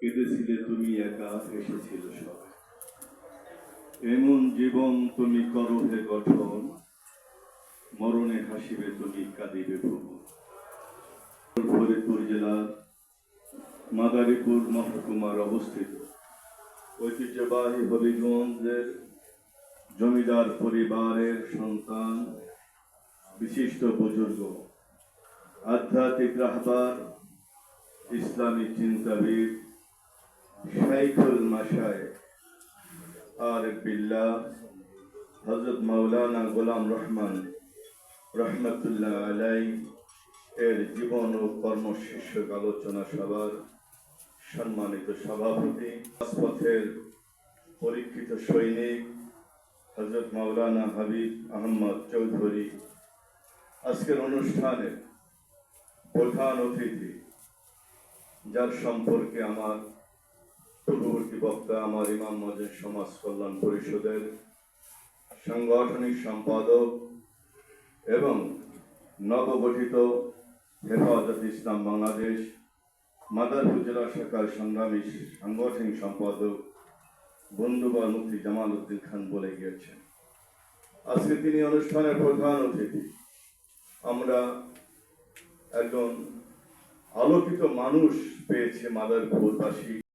কেঁদেছিলে তুমি একা এসেছিল সব? এমন জীবন তুমি করো হে গঠন, মরণে হাসিবে তুমি, কাঁদিবে প্রভু। ফরিদপুর জেলার মাদারীপুর মহকুমার অবস্থিত। ঐতিহ্যবাহী হবিগঞ্জের জমিদার পরিবারের সন্তান, বিশিষ্ট বুজুর্গ, আধ্যাত্মিক রাহবার ইসলামী চিন্তাবিদ মাওলানা গোলাম রহমান রহমতুল্লাহ আলাই এর জীবন ও কর্ম শীর্ষক আলোচনা সভার সম্মানিত সভাপতি, রাজপথের পরীক্ষিত সৈনিক হজরত মাওলানা হাবিব আহমদ চৌধুরী। আজকের অনুষ্ঠানের প্রধান অতিথি, যার সম্পর্কে আমার পূর্ববর্তী বক্তা আমার ইমাম মজেদ সমাজ কল্যাণ পরিষদের সাংগঠনিক সম্পাদক এবং নবগঠিত হেফাজত ইসলাম বাংলাদেশ, মাদারপুর জেলা শাখার সংগ্রামী সাংগঠনিক সম্পাদক বন্ধুবার মুক্তি জামাল উদ্দিন খান বলে গিয়েছেন। আজকে তিনি অনুষ্ঠানের প্রধান অতিথি। আমরা একজন আলোকিত মানুষ পেয়েছে মাদারপুরবাসী।